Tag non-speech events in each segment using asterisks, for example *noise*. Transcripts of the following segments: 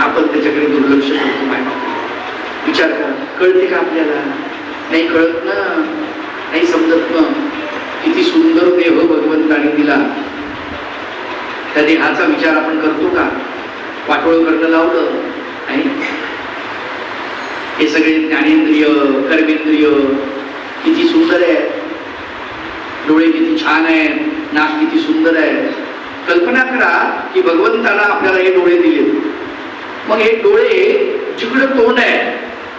आपण त्याच्याकडे दुर्लक्ष करतो माय विचार करा. कळते का आपल्याला? नाही कळत ना. नाही समजत ना किती सुंदर देह भगवंताने दिला. त्या देहाचा विचार आपण करतो का? वाटोळ करणं लावलं. नाही हे सगळे ज्ञानेंद्रिय कर्मेंद्रिय किती सुंदर आहे. डोळे किती छान आहे. नाक किती सुंदर आहे. कल्पना करा की भगवंताला आपल्याला हे डोळे दिले मग हे डोळे जिकडं तोंड आहे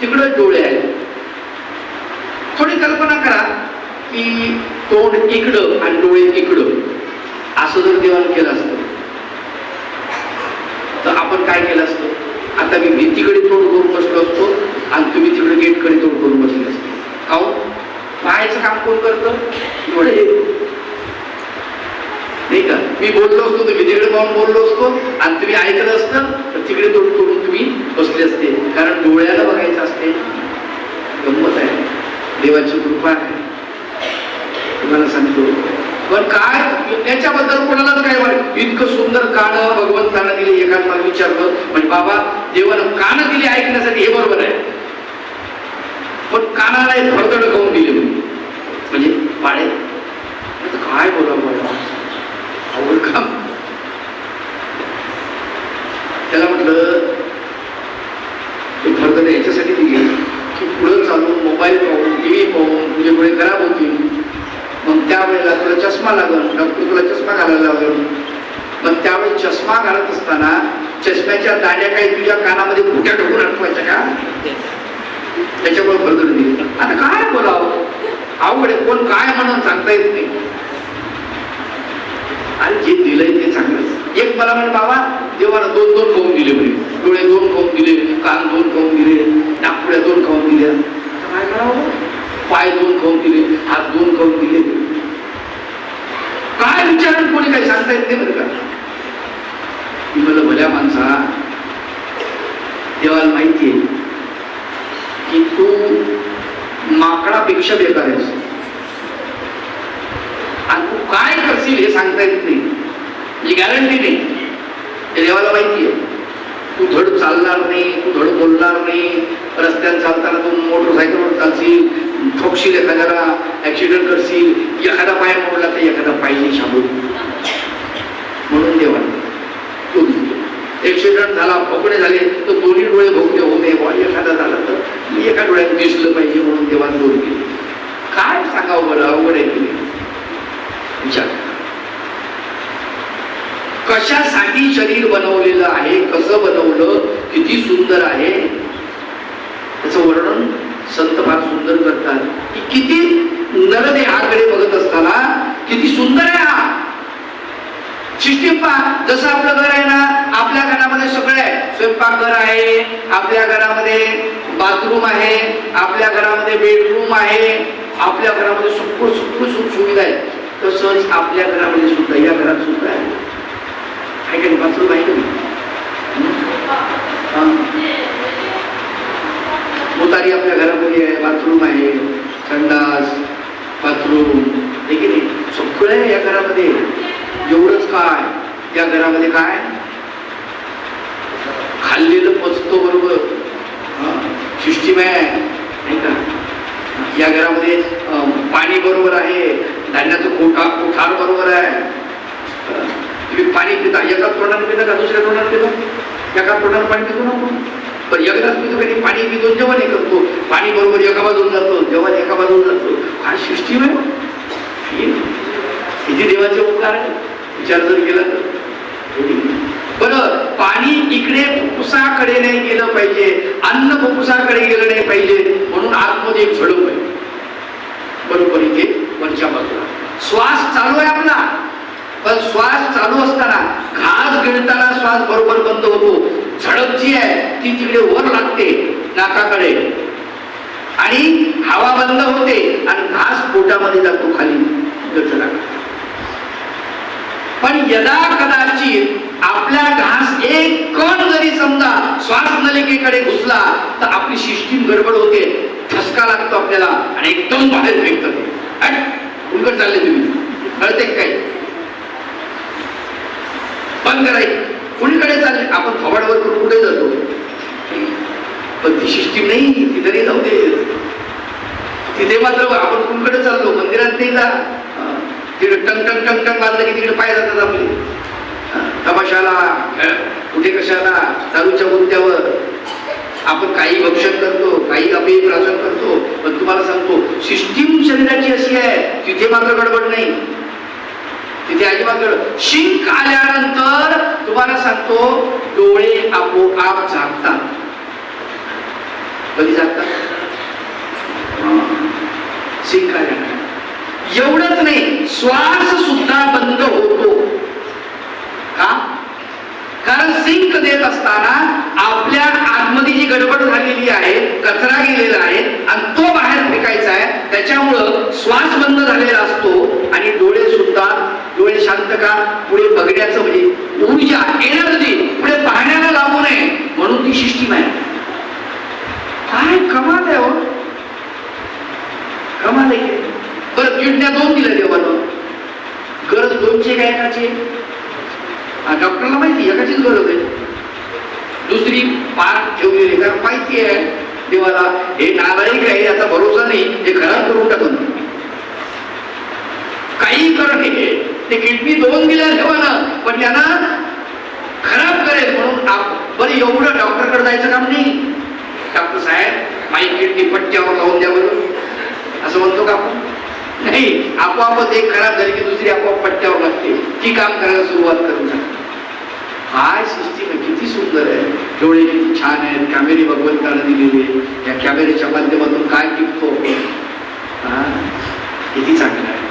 तिकडं डोळे आहेत. थोडी कल्पना करा की तोंड इकडं आणि डोळे इकडं. असं जर देवान केलं असतं तर आपण काय केलं असतं? आता मी भिंतीकडे तोंड करून बसलो असतो आणि तुम्ही तिकडे गेटकडे तोंड करून बसले असतो. काहून? पाहायचं काम कोण करतं डोळे नाही का मी बोललो असतो तुम्ही तिकडे पाहून बोललो असतो आणि तुम्ही ऐकलं असतं तर तिकडे तोंड करून तुम्ही बसले असते. कारण डोळ्याला बघायचं असते. गंमत आहे. देवाची कृपा आहे. तुम्हाला सांगतो. पण काय? त्याच्याबद्दल कोणालाच काय वाटत इतकं सुंदर कान भगवंतानं दिले एकाच मला विचारलं म्हणजे बाबा देवानं कान दिले ऐकण्यासाठी हे बरोबर आहे. पण कानाला एक फडतड खाऊन दिले म्हणजे पाळे. काय बोलावं अवघड त्याला म्हटलं ते फडतड याच्यासाठी दिली की पुढं चालून मोबाईल पाहून टी व्ही पाहून तुझे डोळे खराब होतील. मग त्यावेळेला तुला चष्मा लागल. डॉक्टर तुला चष्मा घालायला लागल. मग त्यावेळी चष्मा घालत असताना चष्म्याच्या दाड्या काही तुझ्या कानामध्ये फुट्या ठोकून अडकवायच्या का? त्याच्यामुळे फरदड दिली. आता काय बोलावं? अवघड कोण काय म्हणून सांगता येत नाही. आणि जे दिलंय ते चांगलं एक मला म्हणे बाबा देवाला दोन दोन खाऊन दिले म्हणे. डोळे दोन खाऊन दिले कान दोन खाऊन दिले नागपुड्या दोन खाऊन दिल्या. काय करावं पाय दोन खाऊन दिले हात दोन खाऊन दिले. काय विचारून कोणी काही सांगता येत नाही बरं का? मी म्हणलं भल्या माणसा देवाला माहिती आहे की तू माकडापेक्षा बेकार आहेस. आणि तू काय करशील हे सांगता येत नाही. ही गॅरंटी नाही. हे देवाला माहिती आहे. तू धड चालणार नाही तू धड बोलणार नाही. रस्त्यात चालताना तू मोटरसायकलवर चालशील ठोकशील एखाद्याला ॲक्सिडेंट करशील एखादा पाय मोडला तर एखादा पाय नाही शाबू म्हणून देवा तो ॲक्सिडेंट झाला भोकणे झाले तर दोन्ही डोळे भोगणे होऊ नये बुवा. एखादा झाला तर एका डोळ्यात दिसलं पाहिजे म्हणून देवाने दोन केले काय सांगावं बरं? अवघड आहे की नाही? विचार. कशासाठी शरीर बनवलेलं आहे कसं बनवलं किती सुंदर आहे त्याचं वर्णन संत फार सुंदर करतात. की किती नरदेहाकडे बघत असताना किती सुंदर आहे हा. सिस्टीम पहा जसं आपलं घर आहे ना आपल्या घरामध्ये सगळं आहे. स्वयंपाकघर आहे आपल्या घरामध्ये बाथरूम आहे आपल्या घरामध्ये बेडरूम आहे आपल्या घरामध्ये सगळं सुखपूर सुख सुविधा आहे. तसंच आपल्या घरामध्ये सुद्धा या घरात सुद्धा आहे. आहे का नाही बाथरूम आहे का नाही? हा. मुतारी आपल्या घरामध्ये आहे बाथरूम आहे संडास बाथरूम. आहे की नाही? सगळं या घरामध्ये. एवढंच काय? या घरामध्ये काय? खाल्लेलं पचतो बरोबर. सिस्टीम आहे. नाही का? या घरामध्ये अं, पाणी बरोबर आहे. धान्याचं कोठा कोठार बरोबर आहे. तुम्ही पाणी पिता एका तोंडाने पिता का दुसऱ्या तोंडाने पिता? एका तोंडाने पाणी पितो ना पण एकदाच पितो कधी? पाणी पितो जेवण हे करतो. पाणी बरोबर एका बाजूला जातो जेवण एका बाजूला जातो. हा सृष्टी आहे? हे किती देवाचे उपकार आहे विचार जर केला तर. बरं पाणी इकडे फुफ्फुसाकडे नाही गेलं पाहिजे अन्न फुफ्फुसाकडे गेलं नाही पाहिजे म्हणून आतमध्ये एक झडप आहे. बरोबर इथे वरच्या बाजूला. श्वास चालू आहे आपला. पण श्वास चालू असताना घास गिळताना श्वास बरोबर बंद होतो. झडप जी आहे ती तिकडे वर लागते नाकाकडे. आणि हवा बंद होते आणि घास पोटामध्ये जातो खाली. पण यदा कदाचित आपला घास एक कण जरी समजा श्वास नलिकेकडे घुसला तर आपली सिस्टीम गडबड होते. ठसका लागतो आपल्याला आणि एकदम बाहेर फेकतात. उलगड चालले तुम्ही. कळते काही? बंद करायचं कुणीकडे चालले? आपण थोबाडवर कुठे जातो? पण नाही तिथे नाही जाऊ दे. तिथे मात्र आपण कुणकडे चाललो? मंदिरात नाही जा तिकडे टंग टंग टंग टंग वाजलं की तिकडे पाय जातात आपले. तपाशाला तमाशाला कुठे कशाला दारूच्या गुंत्यावर आपण काही भक्षण करतो काही अपेय प्राशन करतो पण तुम्हाला सांगतो सिस्टीम शरीराची अशी आहे तिथे मात्र गडबड नाही. तिथे अजिबात गडबड शिंक आल्यानंतर तुम्हाला सांगतो डोळे आपोआप झाकतात. कधी झाकतात? शिंक आल्यानंतर. एवढंच नाही श्वास सुद्धा बंद होतो. का? कारण सिंक देत असताना आपल्या आत्म ही गडबड झालेली आहे कचरा गेलेला आहे आणि तो बाहेर फेकायचा आहे त्याच्यामुळं श्वास बंद झालेला असतो आणि डोळे सुद्धा डोळे शांत का? पुढे बघण्याचं म्हणजे ऊर्जा एनर्जी पुढे पाहण्याला लागू नये म्हणून ती सिस्टीम आहे. काय कमाल आहे हो. कमाल आहे. की. बरं किडण्या दोन दिल्या देवानं. गरज दोनचे काय एकाचे? डॉक्टरला माहिती एकाचीच गरज आहे. दुसरी पार ठेवलेली कारण माहिती आहे देवाला हे नालायक आहे याचा भरोसा नाही हे खराब करून टाकून. काही करण ते किडनी दोन दिल्या देवानं पण त्यांना खराब करेल म्हणून आप- बरं एवढं डॉक्टरकडे जायचं काम नाही. डॉक्टर साहेब माझी किडनी पट्ट्यावर लावून द्या बरं. असं म्हणतो का आपण? नाही आपोआपच एक खराब झाली की दुसरी आपोआप पट्ट्यावर लागते. ती काम करायला सुरुवात करून टाकते. काय सिस्टीम आहे किती सुंदर आहे. डोळे किती छान आहेत कॅमेरे भगवंतानं दिलेले या कॅमेऱ्याच्या माध्यमातून काय टिकतो हा? किती चांगलं आहे.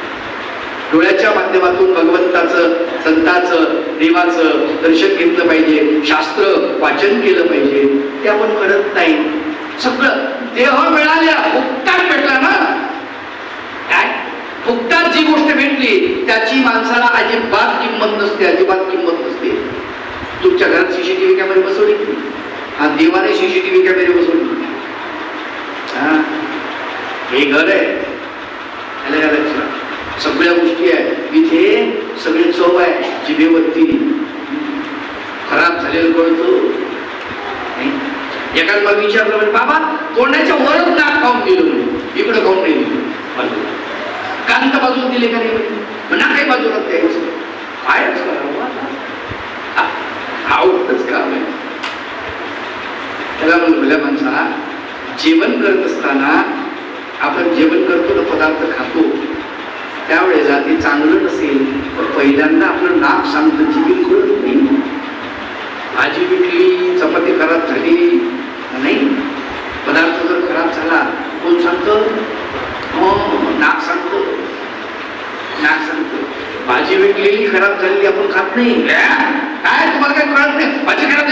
डोळ्याच्या माध्यमातून भगवंताचं संताचं देवाचं दर्शन घेतलं पाहिजे शास्त्र वाचन केलं पाहिजे. ते आपण करत नाही. सगळं देह मिळाल्या फुकटात भेटला ना. काय? फुकटात जी गोष्ट भेटली त्याची माणसाला अजिबात किंमत नसते अजिबात किंमत नसते. तुमच्या घरात सीसीटीव्ही कॅमेरे बसवले की हा देवाने सीसीटीव्ही कॅमेरे बसवले. हा? हे घर आहे. आलं का लक्षात? सगळ्या गोष्टी आहेत. इथे सगळे चव आहे जिभेवरती खराब झालेलं कळतो नाही? एकाच विचारलं म्हणजे बाबा कोणाच्या वरच नाक खाऊन दिलं म्हणे. इकडं खाऊन नाही दिलं. बाजूला. कांत बाजूला दिले का नाही म्हणे? नाकाही बाजूला द्यायचं आहेच आवडतच काम आहे त्याला म्हणून भल्या माणसा जेवण करत असताना आपण जेवण करतो ना पदार्थ खातो. त्यावेळेला ते चांगलं नसेल तर पहिल्यांदा आपलं नाक सांगतं जीवन करत नाही भाजी विकली चपाती खराब झाली नाही. पदार्थ जर खराब झाला कोण सांगतो? नाक सांगतो. नाक सांगतो. भाजी विकलेली खराब झालेली आपण खात नाही. काय तुम्हाला काय कळत नाही? भाजी खराब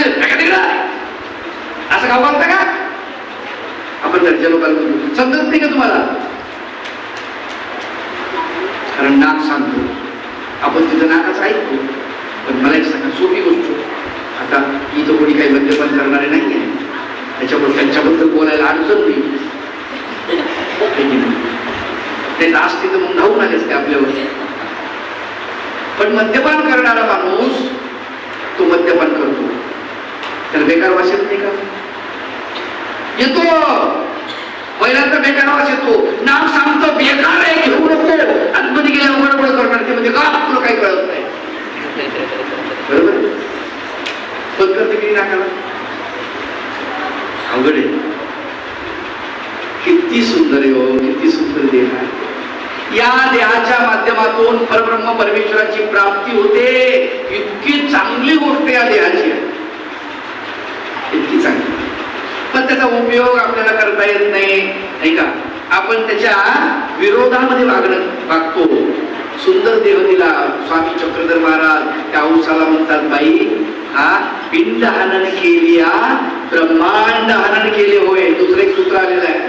असं का बघता का? आपण घरच्या लोकांना समजत नाही का तुम्हाला? कारण नाक सांगतो. आपण तिथं नाकच ऐकतो. पण मला एक सांगा सोपी गोष्ट. आता इथं कोणी काही मद्यपान करणारे नाही आहे त्याच्यामुळे त्यांच्याबद्दल बोलायला अडचण नाही. ते नाच तिथं मग धावून आले असते आपल्यावर. पण मद्यपान करणारा माणूस तो मद्यपान करतो. त्याला बेकार वास येत नाही का? येतो. पहिल्यांदा बेकार वास येतो. नाम सांगतो बेकार आहे घेऊ नको. आतमध्ये गेल्यावर बडबड करणार ते म्हणजे का तुला काही कळत नाही. *laughs* बरोबर? बंद करते की नाकाला? अवघड आहे. किती सुंदर आहे हो किती सुंदर देह आहे. या देहाच्या माध्यमातून परब्रह्म परमेश्वराची प्राप्ती होते. इतकी चांगली गोष्ट या देहाची आहे. इतकी चांगली. पण त्याचा उपयोग आपल्याला करता येत नाही. नाही का? आपण त्याच्या विरोधामध्ये वागणं वागतो सुंदर देह दिला स्वामी चक्रधर महाराज त्या उसाला म्हणतात बाई हा पिंड हनन केली ब्रह्मांड हनन केले होय. दुसरे सूत्र आलेलं आहे.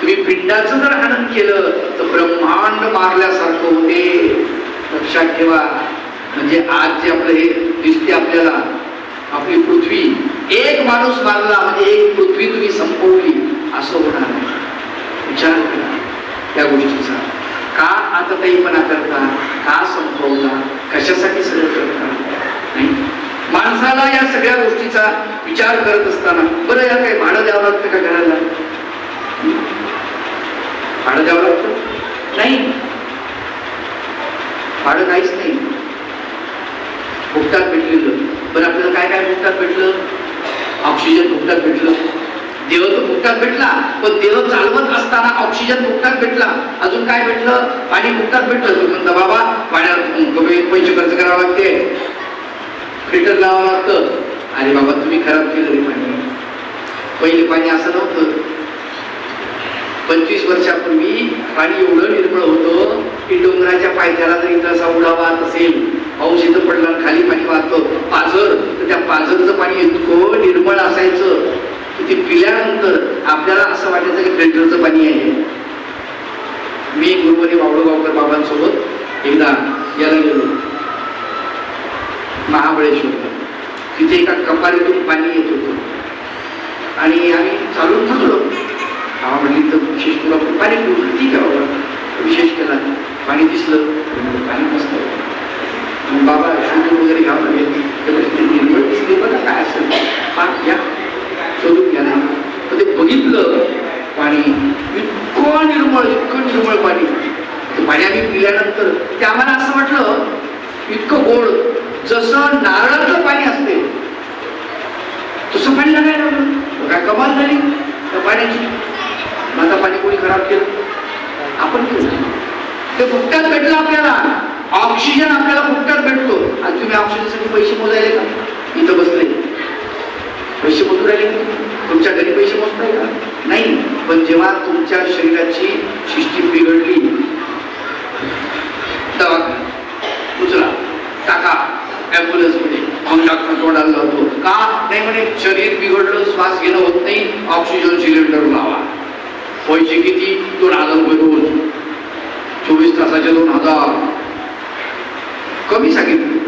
तुम्ही पिंडाचं जर हनन केलं तर ब्रह्मांड मारल्यासारखं होते. लक्षात ठेवा. म्हणजे आज जे आपलं हे दिसते आपल्याला आपली पृथ्वी एक माणूस मारला म्हणजे एक पृथ्वी तुम्ही संपवली असं होणार नाही. विचार करा त्या गोष्टीचा. का आता मना करता? का संपवला? कशासाठी सगळं करता? नाही. माणसाला या सगळ्या गोष्टीचा विचार करत असताना बरं या काही भाडं द्यावं लागतं का घराला? भाडं द्यावं लागतं? नाही. भाडं काहीच नाही. भुकटात भेटलेलं. बरं आपल्याला काय काय भुकटात भेटलं? ऑक्सिजन भुकटात भेटलं. देव तर भुकटात भेटला पण देव चालवत असताना ऑक्सिजन भुकटात भेटला. अजून काय भेटलं? पाणी भुकटात भेटलं. म्हणता बाबा पाण्यावर कमी पैसे खर्च करावं लागते. फिल्टर लावावं लागतं. अरे बाबा तुम्ही खराब केलं रे पाणी. पहिले पाणी असं नव्हतं. पंचवीस वर्षापूर्वी पाणी एवढं निर्मळ होतं की डोंगराच्या पायथ्याला जर इथं असा उडा वाहत असेल पाऊस इथं पडला आणि खाली पाणी वाहतं पाझर तर त्या पाझरचं पाणी इतकं निर्मळ असायचं की ते पिल्यानंतर आपल्याला असं वाटायचं की फिल्टरचं पाणी आहे. मी गुरुवारी बावळगावकर बाबांसोबत एकदा याला गेलो. महाबळेश्वर. तिथे एका कपारीतून पाणी येत होतं. आणि आम्ही चालून थकलो बाबा म्हणली तर विशेष तुला पाणी पिऊ ठीक आहे बाबा. विशेष केला पाणी दिसलं पाणी नसतं. बाबा शोधून वगैरे घ्यावं लागेल तर निर्मळ दिसले बघा काय असेल पाक घ्या शोधून घ्या ना. तर ते बघितलं पाणी इतकं निर्मळ इतकं निर्मळ पाणी. ते पाणी आम्ही पिल्यानंतर ते आम्हाला असं वाटलं इतकं गोड जसं नारळाचं पाणी असते. तसं पाणी लागायला लागलं. काय कमाल झाली. त्या पाण्याची माझा पाणी कोणी खराब केलं? आपण केलं. ते फुकट्यात भेटलं आपल्याला. ऑक्सिजन आपल्याला फुकट्यात भेटतो. आणि तुम्ही ऑक्सिजनसाठी पैसे मोजायले का? इथं बसले. पैसे मोजू राहिले तुमच्या घरी पैसे मोजताय का? नाही. पण जेव्हा तुमच्या शरीराची सिस्टीम बिघडली दवाखाना उचला. टाका. ॲम्ब्युलन्समध्ये. मग डॉक्टर तोंडाला लावतो. का? नाही म्हणे शरीर बिघडलं श्वास घेणं होत नाही. ऑक्सिजन सिलेंडर लावा. पैसे किती? दोन हजार रुपये रोज चोवीस तासाचे दोन हजार. कमी सांगितलं.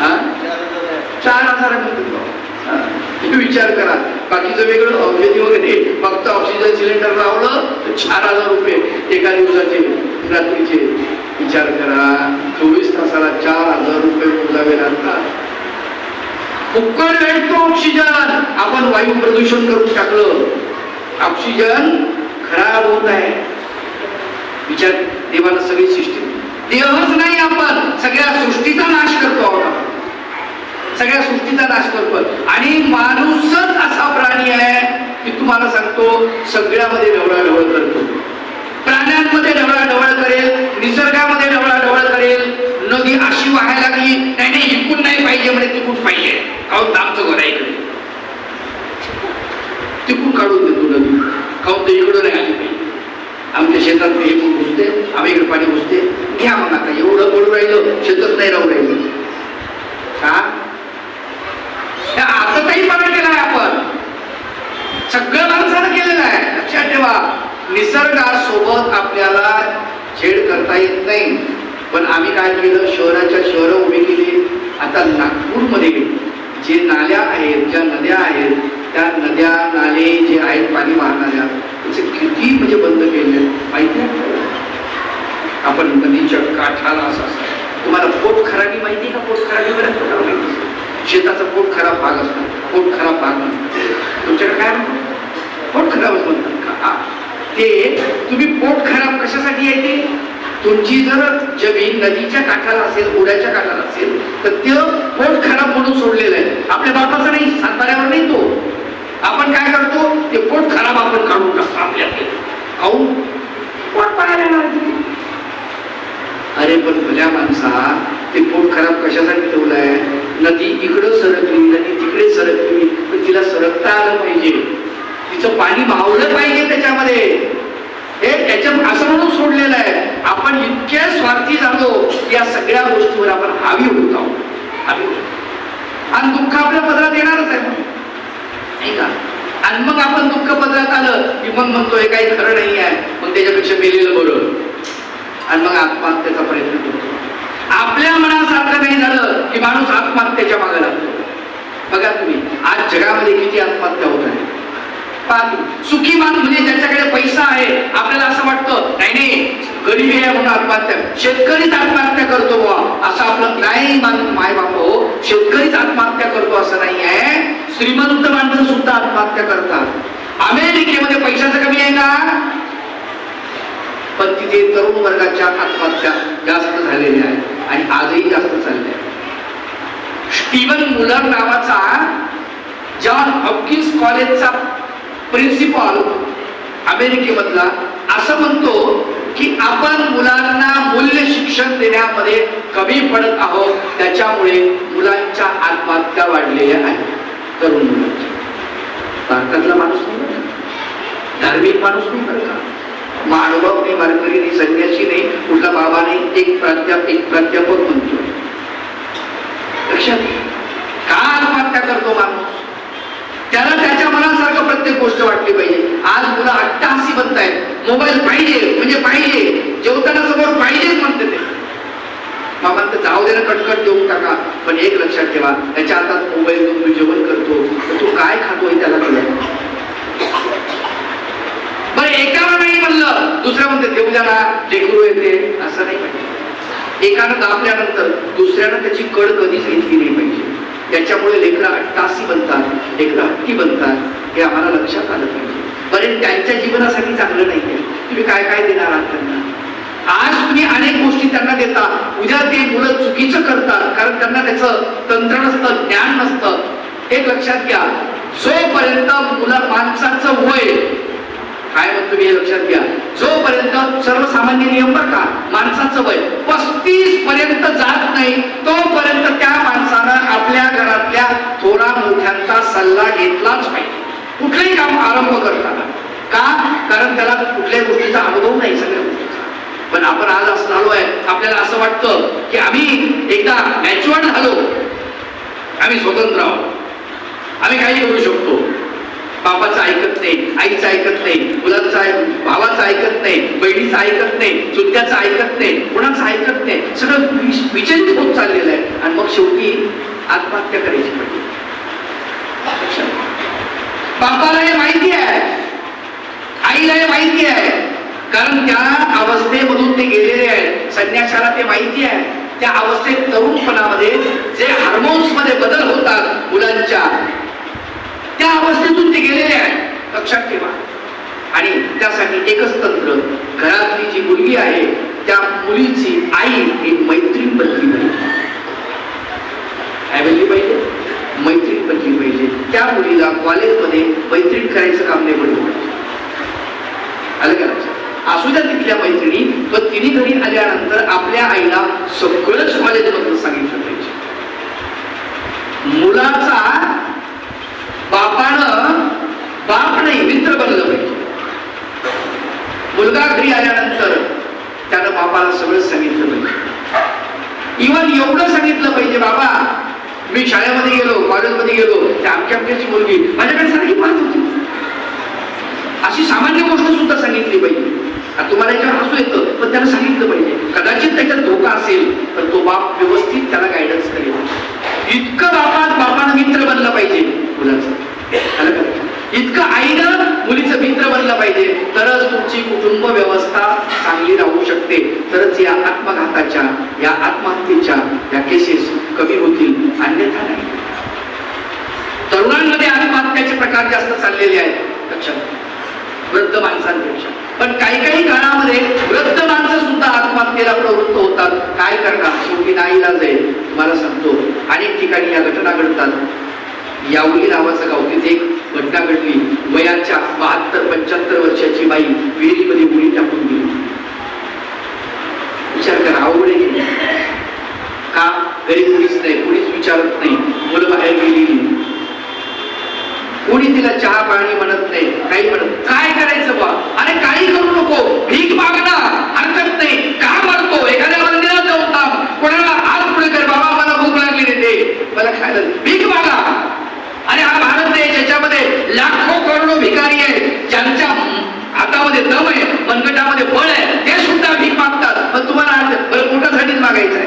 हा? चार हजार विचार करा. बाकीचं वेगळं औषधी वगैरे फक्त ऑक्सिजन सिलेंडर लावलं तर चार हजार रुपये एका दिवसाचे रात्रीचे. विचार करा. चोवीस तासाला चार हजार रुपये मोजावे लागतात. फुक्कट भेटतो ऑक्सिजन आपण वायू प्रदूषण करून टाकलं. ऑक्सिजन खराब होत आहे. विचार देवाला सगळी सृष्टी. देहच नाही आपण सगळ्या सृष्टीचा नाश करतो आहोत आपण. सगळ्या सृष्टीचा नाश करतो. आणि माणूसच असा प्राणी आहे की तुम्हाला सांगतो सगळ्यामध्ये ढवळाढवळ करतो. प्राण्यांमध्ये ढवळाढवळ करेल निसर्गामध्ये ढवळाढवळ करेल. नदी अशी वाहायला लागली नाही नाही इकून नाही पाहिजे म्हणजे तिकून पाहिजे. अहो आमचं घर आहे इकडे. काढून देतो नदी. काहून ते इकडं नाही पाहिजे आमच्या शेतात हे पण घुसते आम्ही इकडे पाणी घुसते घ्या मग आता एवढं पडून राहिलं शेतात नाही राहू राहिलं. का काही आताही बघा केलाय आपण. सगळं माणसानं केलेलं आहे. लक्षात ठेवा. निसर्गासोबत आपल्याला छेड करता येत नाही. पण आम्ही काय केलं? शहराच्या शहरं उभी केली. आता नागपूरमध्ये जे नाल्या आहेत ज्या नद्या आहेत त्या नद्या नाले जे आहेत पाणी वाहणाऱ्या त्याचे किती म्हणजे बंद केले? माहिती आहे? आपण नदीच्या काठाला असा तुम्हाला पोट खराबी माहिती आहे का? पोट खराबी बऱ्याच प्रकार माहिती शेताचा पोट खराब भाग असतो. पोट खराब भाग म्हणतात. तुमच्याकडे काय पोट खराबच म्हणतात. का ते तुम्ही पोट खराब कशासाठी आहे ते तुमची जर जमीन नदीच्या काठाला असेल ओढ्याच्या काठाला असेल तर ते पोट खराब म्हणून सोडलेलं आहे. आपल्या बापाचा नाही सातबाऱ्यावर नाही तो. आपण काय करतो? ते पोट खराब आपण काढून टाकतो आपल्या खाऊन पोट पाहायला अरे पण भल्या माणसा ते पोट खराब कशासाठी ठेवलंय? नदी इकडं सरकली नदी तिकडे सरकली पण तिला सरकता आलं पाहिजे. तिचं पाणी मावलं पाहिजे त्याच्यामध्ये. हे त्याच्या असं म्हणून सोडलेलं आहे आपण इतक्या स्वार्थी झालो की या सगळ्या गोष्टीवर आपण हावी होत आहोत हावी आणि दुःख आपल्या पदरात येणारच आहे मग. नाही का? आणि मग आपण दुःख पदरात आलं की मग म्हणतो हे काही खरं नाही आहे. मग त्याच्यापेक्षा मेलेलं बरं. आणि मग आत्महत्येचा प्रयत्न करतो आपल्या मनासारखं नाही झालं की माणूस आत्महत्येच्या मागे लागतो. बघा तुम्ही आज जगामध्ये किती आत्महत्या होत आहे. सुखी माणूस म्हणजे ज्याच्याकडे पैसा आहे. आपल्याला असं वाटतं नाही नाही गरीबी आहे म्हणून आत्महत्या. शेतकरीच आत्महत्या करतो बुवा. असं आपलं नाही माय बाप हो. शेतकरीच आत्महत्या करतो असं नाही आहे. श्रीमंत माणसं सुद्धा आत्महत्या करतात. अमेरिकेमध्ये पैशाचं कमी आहे का पण तिथे तरुण वर्गाच्या आत्महत्या जास्त झालेल्या आहेत आणि आजही जास्त चालल्या स्टीवन मुलर नावाचा जॉन हॉपकिन्स कॉलेजचा प्रिन्सिपॉल अमेरिकेमधला असं म्हणतो की आपण मुलांना मूल्य शिक्षण देण्यामध्ये कमी पडत आहोत. त्याच्यामुळे मुलांच्या आत्महत्या वाढलेल्या आहेत. तरुण मुलांच्या भारतातला माणूस नाही धार्मिक माणूस नाही बरं का? मानवभाव नाही वारकरी नाही संन्यासी नाही. कुठला बाबा नाही. एक प्राध्यापक एक प्राध्यापक म्हणतो. लक्षात का आत्महत्या करतो माणूस? त्याला त्याच्या प्रत्येक गोष्ट वाटली पाहिजे? आज मुलं अट्टाहासी बनतायत. मोबाईल पाहिजे म्हणजे पाहिजे. जेवताना समोर पाहिजेच म्हणते ते. बाबा तर जाऊ दे ना कटकट देऊन टाका. पण एक लक्षात ठेवा त्याच्या हातात मोबाईल देऊन मी जेवण करतो. तर तू काय खातोय त्याला कळत बरं एकाला नाही म्हणलं दुसऱ्या म्हणते देऊ द्या ना लेकरू येते. असं नाही पाहिजे. एकानं दाबल्यानंतर दुसऱ्यानं त्याची कड कधीच घेतली नाही पाहिजे. त्याच्यामुळे लेकरं अट्टासी बनतात लेकरं हट्टी बनतात हे आम्हाला लक्षात आलं पाहिजे. बरे त्यांच्या जीवनासाठी चांगलं नाही आहे. तुम्ही काय काय देणार आहात त्यांना? आज तुम्ही अनेक गोष्टी त्यांना देता. उद्या ते मुलं चुकीचं करतात कारण त्यांना त्याचं तंत्र नसतं ज्ञान नसतं. एक लक्षात घ्या. जोपर्यंत मुलं माणसाचं वय काय म्हणतो तुम्ही हे लक्षात घ्या. जोपर्यंत सर्वसामान्य नियम बरं का माणसाचं वय पस्तीस पर्यंत जात नाही तोपर्यंत त्या माणसानं आपल्या घरातल्या थोडा मोठ्यांचा सल्ला घेतलाच पाहिजे. कुठलंही काम आरंभ करताना. का? कारण त्याला कुठल्याही गोष्टीचा अनुभव नाही सगळ्या गोष्टीचा. पण आपण आज असं झालो आहे आपल्याला असं वाटतं की आम्ही एकदा मॅच्युअर्ड झालो आम्ही स्वतंत्र आहोत. आम्ही काही करू शकतो. बापाचं ऐकत नाही आईचं ऐकत नाही मुलाचं ऐक भावाचं ऐकत नाही बहिणीचं ऐकत नाही चुलत्याचं ऐकत नाही कुणाचं ऐकत नाही. सगळं विचलित होत चाललेलं आहे. आणि मग शेवटी आत्महत्या करायची पडली बापाला हे माहिती आहे. आईला हे माहिती आहे. कारण त्या अवस्थेमधून ते गेलेले आहेत. संन्याशाला ते माहिती आहे. त्या अवस्थेत तरुणपणामध्ये जे हार्मोन्समध्ये बदल होतात मुलांच्या त्या अवस्थेतून ते गेलेले आहेत. लक्षात ठेवा. आणि त्यासाठी एकच तंत्र घरातली जी मुलगी आहे त्या मुलीची आई एक मैत्रीण बनली पाहिजे. काय बनली पाहिजे? मैत्रीण बनली पाहिजे. त्या मुलीला कॉलेजमध्ये मैत्रीण करायचं काम नाही पडलं. पाहिजे आलं का असू द्या तिथल्या मैत्रिणी पण तिने घरी आल्यानंतर आपल्या आईला सगळंच कॉलेजमधून सांगितलं पाहिजे. मुलाचा बापानं बाप नाही मित्र बनलं पाहिजे. मुलगा घरी आल्यानंतर त्यानं बापाला सगळं सांगितलं पाहिजे. इवन एवढं सांगितलं पाहिजे बाबा मी शाळेमध्ये गेलो कॉलेजमध्ये गेलो त्या आमच्या आमच्याची मुलगी माझ्याकडे सारखी पाहत होती. अशी सामान्य गोष्ट सुद्धा सांगितली पाहिजे. आता तुम्हाला याच्यावर हसू येतं पण त्याला सांगितलं पाहिजे. कदाचित त्याच्यात धोका असेल तर तो बाप व्यवस्थित त्याला गायडन्स करेल. इतकं बापात बापानं मित्र बनलं पाहिजे. मुलाचं. आलं का? इतकं आईनं मुलीचं मित्र बनलं पाहिजे. तरच तुमची कुटुंब व्यवस्था चांगली राहू शकते. तरच या आत्मघाताच्या या आत्महत्येच्या या केसेस कमी होतील. अन्यथा नाही. तरुणांमध्ये आत्महत्याचे प्रकार जास्त चाललेले आहेत. लक्षात वृद्ध माणसांपेक्षा. पण काही काही काळामध्ये वृद्ध माणसं सुद्धा आत्महत्येला प्रवृत्त होतात. काय करणार? शेवटी नाईलाज आहे. तुम्हाला सांगतो. अनेक ठिकाणी या घटना घडतात. यावली नावाचं गाव तिथे एक घटना घडली. वयाच्या बहात्तर पंच्याहत्तर वर्षाची बाई विहिरीमध्ये मुली टाकून गेली. विचार करा अवघड आहे का? घरी कुणीच नाही कुणीच विचारत नाही. मुलं बाहेर गेलेली कोणी तिला चहा पाणी म्हणत नाही काही म्हणत काय करायचं बा अरे काही करू नको. भीक मागणार हरकत नाही. का मारतो एखाद्या मंदिरात जाऊन कोणाला हात पुढे कर. बाबा मला भूक लागली रे ते. मला खायला भीक मागा. आणि हा भारत देश याच्यामध्ये लाखो करोडो भिकारी आहे ज्यांच्या हातामध्ये दम आहे मनगटामध्ये बळ आहे ते सुद्धा भीक मागतात. पण तुम्हाला पोटासाठीच मागायचं आहे?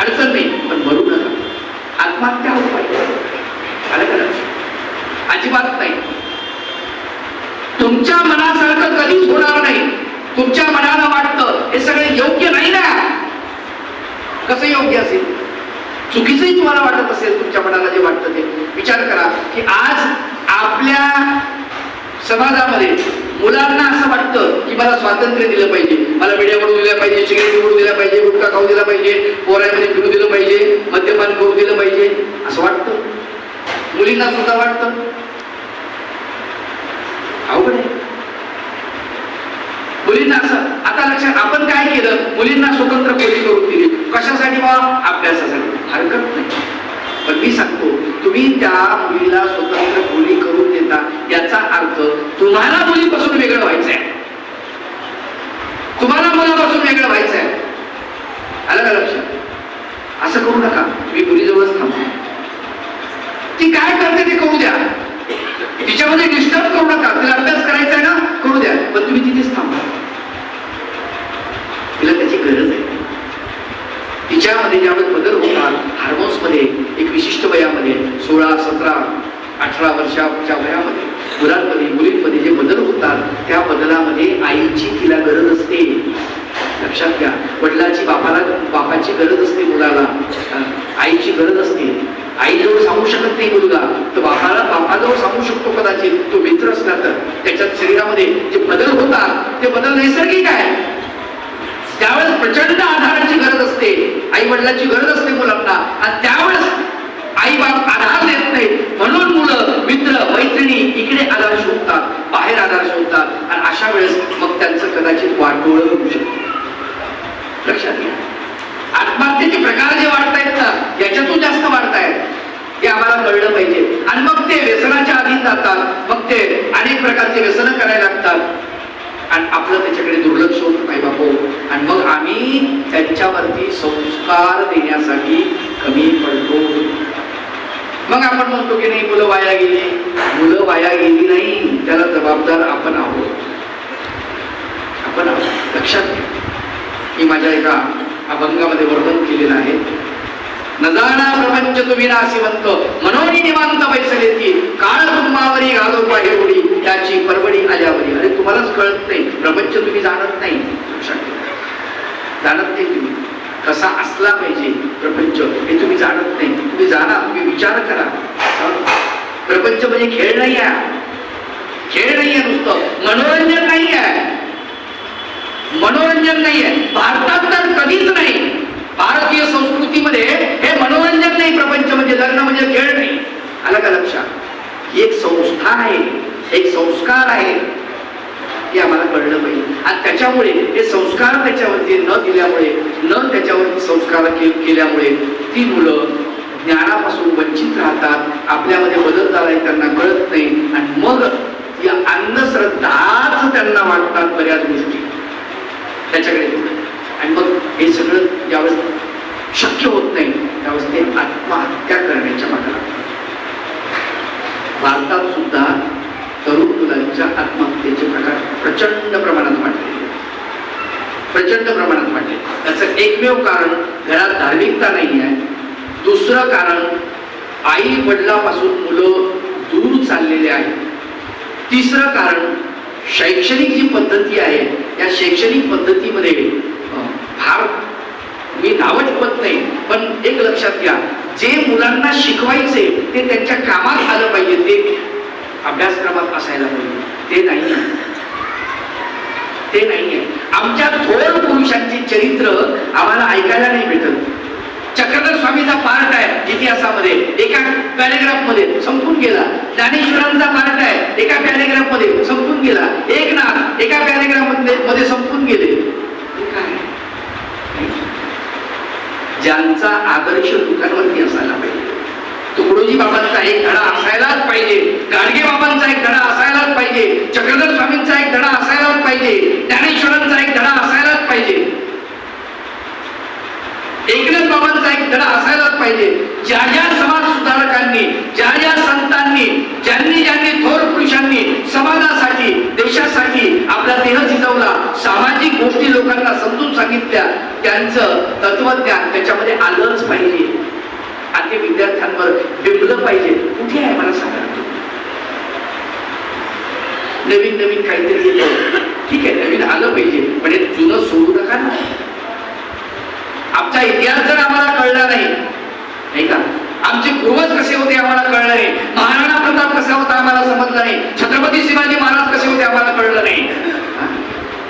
अडचण नाही पण भरू नका. आत्महत्या उपाय पाहिजे. अजिबात नाही. तुमच्या मनासारखं कधीच होणार नाही. तुमच्या मनाला वाटतं हे सगळे योग्य नाही ना? कसं योग्य असेल? चुकीचंही तुम्हाला वाटत असेल तुमच्या मनाला जे वाटतं ते. विचार करा की आज आपल्या समाजामध्ये मुलांना असं वाटतं की मला स्वातंत्र्य दिलं पाहिजे. मला मीडिया बनवू दिल्या पाहिजे सिगरेट बनवू दिला पाहिजे गुटखा खाऊ दिला पाहिजे पोरामध्ये फिरू दिलं पाहिजे मद्यपान करू दिलं पाहिजे. असं वाटतं. मुलींना सुद्धा वाटतं. अवघड आहे. मुलींना असं आता लक्षात आपण काय केलं? मुलींना स्वतंत्र खोली करून दिली. कशासाठी बा अभ्यासासाठी. हरकत नाही. पण मी सांगतो तुम्ही त्या मुलीला स्वतंत्र खोली करून देता याचा अर्थ तुम्हाला मुलीपासून वेगळं व्हायचंय. तुम्हाला मुलापासून वेगळं व्हायचंय. आलं का लक्षात असं करू नका. तुम्ही मुलीजवळच थांबा. ती काय करते ते करू द्या. तिच्यामध्ये डिस्टर्ब करू नका. तिला अभ्यास करायचा आहे ना करू द्या पण तुम्ही तिथेच थांबा तिला त्याची गरज आहे तिच्यामध्ये ज्यावेळेस बदल होतात हार्मोन्समध्ये एक विशिष्ट वयामध्ये सोळा सतरा अठरा वर्षाच्या वयामध्ये मुलांमध्ये मुलींमध्ये जे बदल होतात त्या बदलामध्ये आईची तिला गरज असते लक्षात घ्या वडिलाची बापाला बापाची गरज असते मुलाला अं, आईची गरज असते आईजवळ सांगू शकत नाही मुलगा तर बापाला बापाजवळ सांगू शकतो कदाचित तो मित्र असला तर त्याच्यात शरीरामध्ये जे बदल होतात ते बदल नैसर्गिक आहे त्यावेळेस प्रचंड आधाराची गरज असते आई वडिलांची गरज असते मुलांना आणि त्यावेळेस आई बाप आधार देत नाही म्हणून मुलं मित्र मैत्रिणी इकडे आधार शोधतात बाहेर आधार शोधतात आणि अशा वेळेस मग त्यांचं कदाचित वाटोळ होऊ शकतं लक्षात घ्या आत्महत्येचे प्रकार जे वाढतायत ना याच्यातून जास्त वाढतायत हे आम्हाला कळलं पाहिजे आणि मग ते व्यसनाच्या अधीन मग ते अनेक प्रकारचे व्यसनं करायला लागतात. आणि आपलं त्याच्याकडे दुर्लक्ष होत नाही बापू. आणि मग आम्ही त्यांच्यावरती संस्कार देण्यासाठी कमी पडतो मग आपण म्हणतो की नाही मुलं वाया गेली. मुलं वाया गेली नाही त्याला जबाबदार आपण आहोत. आपण आहोत. लक्षात घ्या. मी माझ्या एका अभंगामध्ये वर्णन केलेलं आहे. नजाना प्रपंच तुम्ही नाशिवंत. मनोनी निवांत बैसले ती काळ तुम्हावरी घालो पाहे उडी. त्याची परवडी आल्यावरी. अरे तुम्हालाच कळत नाही. प्रपंच तुम्ही जाणत नाही. जाणत नाही तुम्ही. कसा असला पाहिजे प्रपंच हे तुम्ही जाणत नाही. तुम्ही जाणा तुम्ही विचार करा. प्रपंच म्हणजे खेळ नाही आहे खेळ नाही आहे नुसतं. मनोरंजन नाही आहे मनोरंजन नाही आहे भारतात तर कधीच नाही. भारतीय संस्कृतीमध्ये हे मनोरंजन नाही प्रपंच म्हणजे लग्न म्हणजे खेळ नाही. आलं का लक्षात? ही एक संस्था आहे एक संस्कार आहे. हे आम्हाला कळलं पाहिजे. आणि त्याच्यामुळे हे संस्कार त्याच्यावरती न दिल्यामुळे न त्याच्यावरती संस्कार के- केल्यामुळे ती मुलं ज्ञानापासून वंचित राहतात आपल्यामध्ये बदल झालाय त्यांना कळत नाही. आणि मग या अंधश्रद्धाच त्यांना वाटतात बऱ्याच गोष्टी. त्याच्याकडे आणि मग हे सगळं ज्यावेळेस शक्य होत नाही. त्यावेळेस ते आत्महत्या करण्याच्या मागे भारतात सुद्धा तरुण मुलांच्या आत्महत्येचे प्रकार प्रचंड प्रमाणात वाढले. प्रचंड प्रमाणात वाढले. त्याचं एकमेव कारण घरात धार्मिकता नाही आहे दुसरं कारण आई वडिलापासून मुलं दूर चाललेले आहेत. तिसरं कारण शैक्षणिक जी पद्धती आहे या शैक्षणिक पद्धतीमध्ये धाव मी नावं ठेवत नाही पण एक लक्षात घ्या जे मुलांना शिकवायचे ते त्यांच्या कामात आलं पाहिजे ते अभ्यासक्रमात असायला पाहिजे. ते नाही ते नाहीये. आमच्या थोर पुरुषांची चरित्र आम्हाला ऐकायला नाही भेटत. चक्रधर स्वामीचा पार्ट आहे इतिहासामध्ये? एका पॅरेग्राफमध्ये संपून गेला. ज्ञानेश्वरांचा पार्ट आहे एका पॅरेग्राफमध्ये संपून गेला. एकनाथ एका पॅरेग्राफमध्ये संपून गेले. काय? ज्यांचा आदर्श दुकानवरती असायला पाहिजे. तुकडोजी बाबांचा एक धडा असायलाच पाहिजे. गाडगे बाबांचा एक धडा असायलाच पाहिजे. चक्रधर स्वामींचा एक धडा असायलाच पाहिजे. ज्ञानेश्वरांचा एक धडा असायलाच पाहिजे. एकनाथ बाबांचा एक धडा असायलाच पाहिजे ज्या ज्या समाज सुधारकांनी ज्या ज्या संतांनी ज्यांनी ज्यांनी थोर पुरुषांनी समाजासाठी देशासाठी आपला देह झिजवला सामाजिक गोष्टी लोकांना समजून सांगितल्या त्यांचं तत्वज्ञान त्याच्यामध्ये आलंच पाहिजे. आणि ते विद्यार्थ्यांवर बिंबलं पाहिजे. कुठे आहे मला सांगा. नवीन नवीन काहीतरी येतं. ठीक आहे नवीन आलं पाहिजे. म्हणजे जुनं सोडू नका ना. आमचा इतिहास जर आम्हाला कळला नाही नाही का? आमचे पूर्वज कसे होते आम्हाला कळलं नाही. महाराणा प्रताप कसा होता आम्हाला समजलं नाही. छत्रपती शिवाजी महाराज कसे होते आम्हाला कळलं नाही.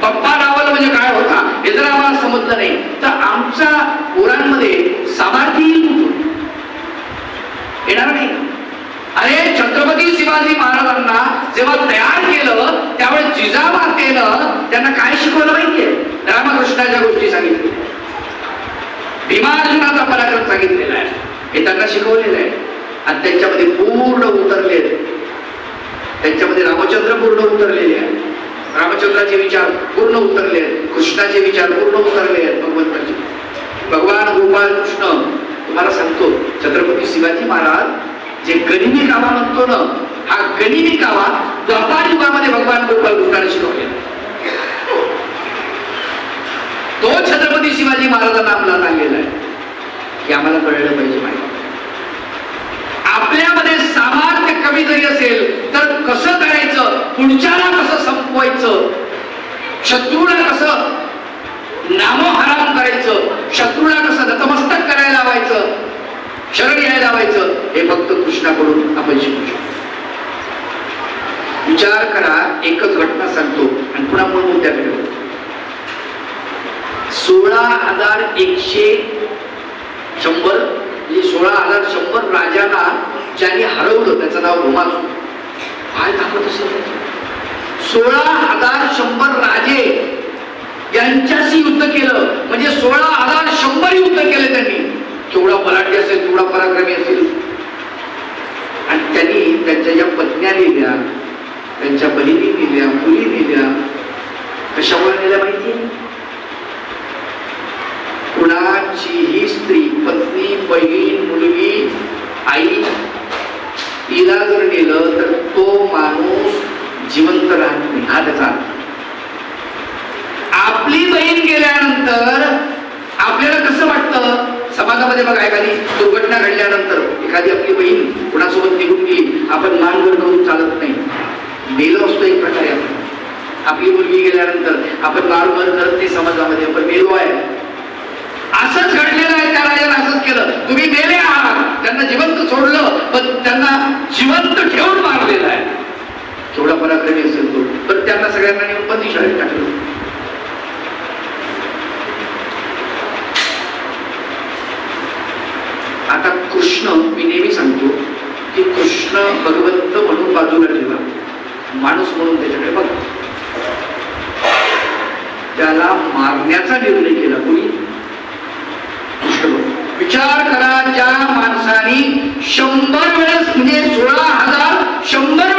पप्पा रावल म्हणजे काय होता? हे जर आम्हाला समजलं नाही तर आमच्या पोरांमध्ये सामर्थ्य येणार नाही. अरे छत्रपती शिवाजी महाराजांना जेव्हा तयार केलं त्यावेळेस जिजामातेनं त्यांना काय शिकवलं माहितीये? रामकृष्णाच्या गोष्टी सांगितल्या. भीमार्जुनाचा पराक्रम सांगितलेला आहे. हे त्यांना शिकवलेलं आहे. आणि त्यांच्यामध्ये पूर्ण उतरले त्यांच्यामध्ये रामचंद्र पूर्ण उतरलेले आहे रामचंद्राचे विचार पूर्ण उतरले आहेत. कृष्णाचे विचार पूर्ण उतरले आहेत भगवंताचे. भगवान गोपाळ कृष्ण तुम्हाला सांगतो छत्रपती शिवाजी महाराज जे गनिमी कामा म्हणतो ना हा गनिमी कामा द्वापार युगामध्ये भगवान गोपाळ कृष्णाने शिकवले. तो छत्रपती शिवाजी महाराजांना आपला आणलेला आहे. हे आम्हाला कळलं पाहिजे माहिती. आपल्यामध्ये सामान्य कमी जरी असेल तर कसं करायचं? पुढच्याला कसं संपवायचं? शत्रूला कसं नामो हराम करायचं? शत्रूला कसं नतमस्तक करायला लावायचं? शरण यायला लावायचं? हे फक्त कृष्णाकडून आपण शिकू शकतो. विचार करा एकच घटना सांगतो आणि पुन्हा मूळ मुद्द्याकडे सोळा हजार एकशे शंभर म्हणजे सोळा हजार शंभर राजाला ज्यांनी हरवलं त्याचं नाव भोमासू काय दाखवत असेल सोळा हजार शंभर राजे यांच्याशी युद्ध केलं. म्हणजे सोळा हजार शंभर युद्ध केले त्यांनी. केवढा बलाढ्य असेल केवढा पराक्रमी असेल. आणि त्यांनी त्यांच्या ज्या पत्न्या लिहिल्या त्यांच्या बहिणी नेल्या मुली नेल्या कशामुळे नेल्या माहिती? कुणाचीही स्त्री पत्नी बहीण मुलगी आई तिला जर नेलं तर तो माणूस जिवंत राहत नाही हा त्याचा आपली बहीण गेल्यानंतर आपल्याला कसं वाटतं? समाजामध्ये बघा एखादी दुर्घटना घडल्यानंतर एखादी आपली बहीण कुणासोबत निघून गेली आपण मानवर करून चालत नाही. मेलो असतो एक प्रकारे आपण आपली मुलगी गेल्यानंतर आपण मारवर करत नाही समाजामध्ये आपण मेलो आहे. असंच घडलेलं आहे त्या राजाने असंच केलं. तुम्ही मेले आहात त्यांना जिवंत सोडलं पण त्यांना जिवंत ठेवून मारलेलं आहे. केवढा पराक्रमी असेल तो पण त्यांना सगळ्यांना नेऊन बंदी शाळेत टाकलं. आता कृष्ण मी नेहमी सांगतो की कृष्ण भगवंत म्हणून बाजूला ठेवा. माणूस म्हणून त्याच्याकडे बघा. त्याला मारण्याचा निर्णय केला कोणी? विचार करा ज्या माणसाने शंभर वेळेस म्हणजे सोळा हजार शंभर